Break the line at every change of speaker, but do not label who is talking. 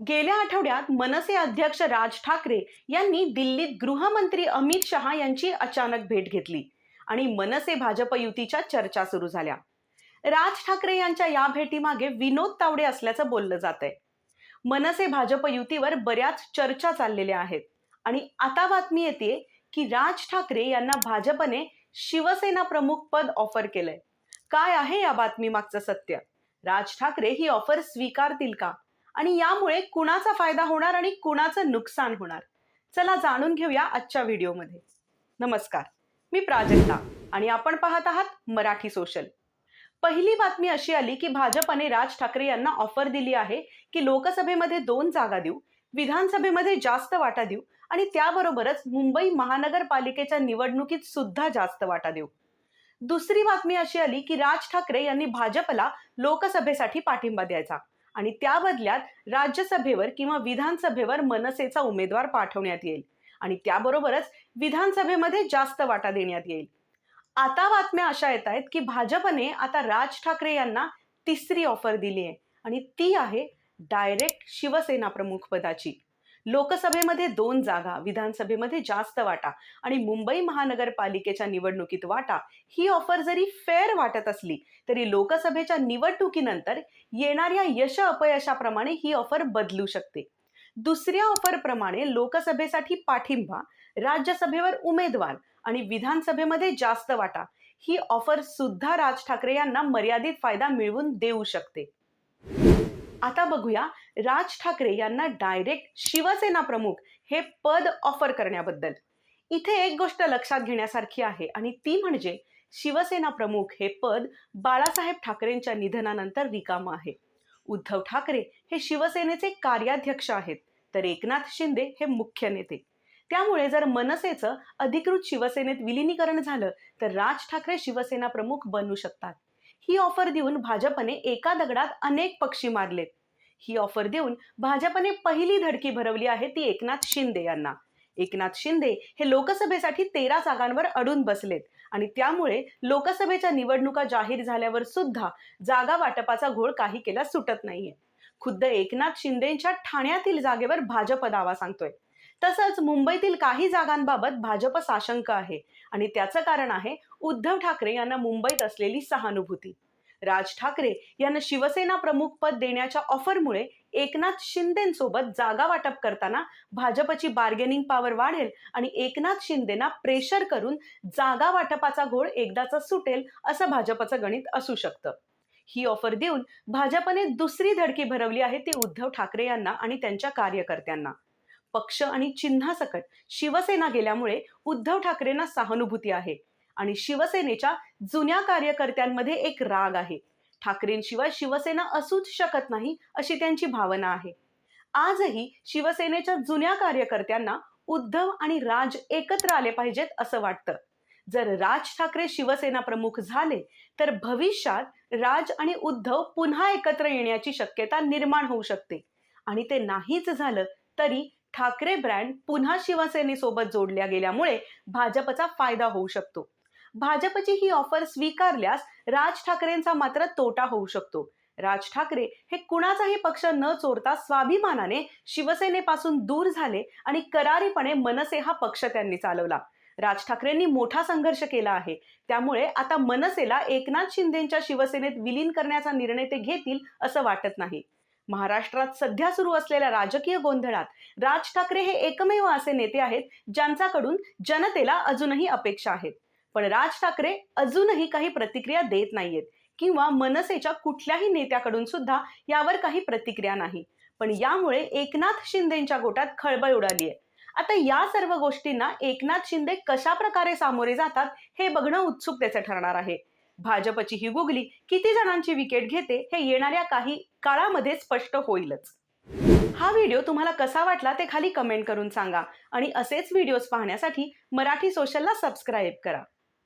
गेल्या आठवड्यात मनसे अध्यक्ष राज ठाकरे यांनी दिल्लीत गृहमंत्री अमित शहा यांची अचानक भेट घेतली आणि मनसे भाजप युतीच्या चर्चा सुरू झाल्या. राज ठाकरे यांच्या या भेटीमागे विनोद तावडे असल्याचं बोललं जात आहे मनसे भाजप युतीवर बऱ्याच चर्चा चाललेल्या आहेत आणि आता बातमी येते की राज ठाकरे यांना भाजपने शिवसेना प्रमुख पद ऑफर केलंय. काय आहे या बातमी मागचं सत्य? राज ठाकरे ही ऑफर स्वीकारतील का? आणि यामुळे कुणाचा फायदा होणार आणि कुणाचं नुकसान होणार? चला जाणून घेऊया आजच्या व्हिडिओमध्ये. नमस्कार मी प्राजक्ता आणि आपण पाहत आहात मराठी सोशल. पहिली बातमी अशी आली की भाजपने राज ठाकरे यांना ऑफर दिली आहे की लोकसभेमध्ये दोन जागा देऊ विधानसभेमध्ये जास्त वाटा देऊ आणि त्याबरोबरच मुंबई महानगरपालिकेच्या निवडणुकीत सुद्धा जास्त वाटा देऊ. दुसरी बातमी अशी आली की राज ठाकरे यांनी भाजपला लोकसभेसाठी पाठिंबा द्यायचा. आणि त्या बदल्यात राज्यसभेवर किंवा विधानसभेवर मनसेचा उमेदवार पाठवण्यात येईल. आणि त्याबरोबरच विधानसभेमध्ये जास्त वाटा देण्यात येईल. आता बातम्या अशा येत आहेत की भाजपने आता राज ठाकरे यांना तिसरी ऑफर दिली आहे. आणि ती आहे डायरेक्ट शिवसेना प्रमुख पदाची. लोकसभेमध्ये दोन जागा विधानसभेमध्ये जास्त वाटा आणि मुंबई महानगरपालिकेच्या निवडणुकीत वाटा ही ऑफर जरी फेअर वाटत असली तरी लोकसभेच्या निवडणुकीनंतर येणाऱ्या यश अपयशाप्रमाणे ही ऑफर बदलू शकते. दुसऱ्या ऑफरप्रमाणे लोकसभेसाठी पाठिंबा राज्यसभेवर उमेदवार आणि विधानसभेमध्ये जास्त वाटा ही ऑफर सुद्धा राज ठाकरे यांना मर्यादित फायदा मिळवून देऊ शकते. आता बघूया राज ठाकरे यांना डायरेक्ट शिवसेना प्रमुख हे पद ऑफर करण्याबद्दल. इथे एक गोष्ट लक्षात घेण्यासारखी आहे आणि ती म्हणजे शिवसेना प्रमुख हे पद बाळासाहेब ठाकरेंच्या निधनानंतर रिकामं आहे. उद्धव ठाकरे हे शिवसेनेचे कार्याध्यक्ष आहेत तर एकनाथ शिंदे हे मुख्य नेते. त्यामुळे जर मनसेचं अधिकृत शिवसेनेत विलीनीकरण झालं तर राज ठाकरे शिवसेना प्रमुख बनू शकतात. ही ऑफर देऊन भाजपने एका दगडात अनेक पक्षी मारलेत. ही ऑफर देऊन भाजपने पहिली धडकी भरवली आहे ती एकनाथ शिंदे यांना. एकनाथ शिंदे हे लोकसभेसाठी तेरा जागांवर अडून बसलेत आणि त्यामुळे लोकसभेच्या निवडणुका जाहीर झाल्यावर सुद्धा जागा वाटपाचा घोळ काही केला सुटत नाहीये. खुद्द एकनाथ शिंदेच्या ठाण्यातील जागेवर भाजप दावा सांगतोय. तसंच मुंबईतील काही जागांबाबत भाजप साशंक आहे. आणि त्याचं कारण आहे उद्धव ठाकरे यांना मुंबईत असलेली सहानुभूती. राज ठाकरे यांना शिवसेना प्रमुख पद देण्याच्या ऑफरमुळे एकनाथ शिंदेसोबत जागा वाटप करताना भाजपची बार्गेनिंग पॉवर वाढेल आणि एकनाथ शिंदेना प्रेशर करून जागा वाटपाचा घोळ एकदाचा सुटेल असं भाजपचं गणित असू शकतं. ही ऑफर देऊन भाजपने दुसरी धडकी भरवली आहे ती उद्धव ठाकरे यांना आणि त्यांच्या कार्यकर्त्यांना. पक्ष आणि चिन्हासकट शिवसेना गेल्यामुळे उद्धव ठाकरेंना सहानुभूती आहे. आणि शिवसेनेच्या जुन्या कार्यकर्त्यांमध्ये एक राग आहे. ठाकरेंशिवाय शिवसेना असूच शकत नाही अशी त्यांची भावना आहे. आजही शिवसेनेच्या जुन्या कार्यकर्त्यांना उद्धव आणि राज एकत्र आले पाहिजेत असं वाटतं. जर राज ठाकरे शिवसेना प्रमुख झाले तर भविष्यात राज आणि उद्धव पुन्हा एकत्र येण्याची शक्यता निर्माण होऊ शकते. आणि ते नाहीच झालं तरी ठाकरे ब्रँड पुन्हा शिवसेनेसोबत जोडल्या गेल्यामुळे भाजपचा फायदा होऊ शकतो. भाजपची ही ऑफर स्वीकारल्यास राज ठाकरेंचा मात्र तोटा होऊ शकतो. राज ठाकरे हे कुणाचाही पक्ष न चोरता स्वाभिमानाने शिवसेनेपासून दूर झाले आणि करारीपणे मनसे हा पक्ष त्यांनी चालवला. राज ठाकरेंनी मोठा संघर्ष केला आहे. त्यामुळे आता मनसेला एकनाथ शिंदेच्या शिवसेनेत विलीन करण्याचा निर्णय ते घेतील असं वाटत नाही. महाराष्ट्रात सध्या सुरू असलेल्या राजकीय गोंधळात राज ठाकरे हे एकमेव असे नेते आहेत ज्यांच्याकडून जनतेला अजूनही अपेक्षा आहेत. पण राज ठाकरे अजूनही काही प्रतिक्रिया देत नाहीयेत किंवा मनसेच्या कुठल्याही नेत्याकडून सुद्धा यावर काही प्रतिक्रिया नाही. पण यामुळे एकनाथ शिंदेच्या गोटात खळबळ उडाली आहे आता या सर्व गोष्टींना एकनाथ शिंदे कशा प्रकारे सामोरे जातात हे बघणं उत्सुकतेचे ठरणार आहे. भाजपची ही गुगली किती जणांची विकेट घेते हे येणाऱ्या काही काळामध्ये स्पष्ट होईलच. हा व्हिडिओ तुम्हाला कसा वाटला ते खाली कमेंट करून सांगा आणि असेच व्हिडिओज पाहण्यासाठी मराठी सोशलला सबस्क्राईब करा.